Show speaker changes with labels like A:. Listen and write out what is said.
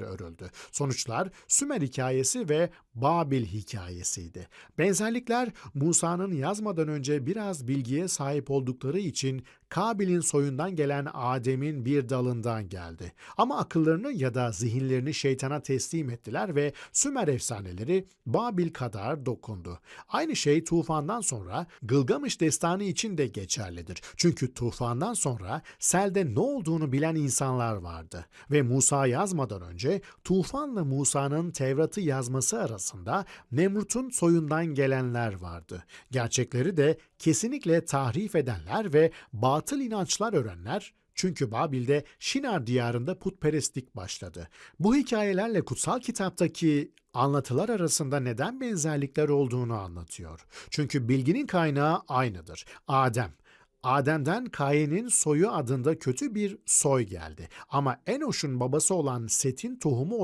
A: örüldü. Sonuçlar Sümer hikayesi ve Babil hikayesiydi. Benzerlikler Musa'nın yazmadan önce biraz bilgiye sahip oldukları için Kabil'in soyundan gelen Adem'in bir dalından geldi. Ama akıllarını ya da zihinlerini şeytana teslim ettiler ve Sümer efsaneleri Babil kadar dokundu. Aynı şey tufandan sonra Gılgamış destanı için de geçerlidir. Çünkü tufandan sonra selde ne olduğunu bilen insanlar vardı. Ve Musa yazmadan önce tufanla Musa'nın Tevrat'ı yazması arasında Nemrut'un soyundan gelenler vardı. Gerçekleri de kesinlikle tahrif edenler ve batıl inançlar öğrenler çünkü Babil'de Şinar diyarında putperestlik başladı. Bu hikayelerle kutsal kitaptaki anlatılar arasında neden benzerlikler olduğunu anlatıyor. Çünkü bilginin kaynağı aynıdır. Adem. Adem'den Kain'in soyu adında kötü bir soy geldi. Ama Enoş'un babası olan Set'in tohumu olan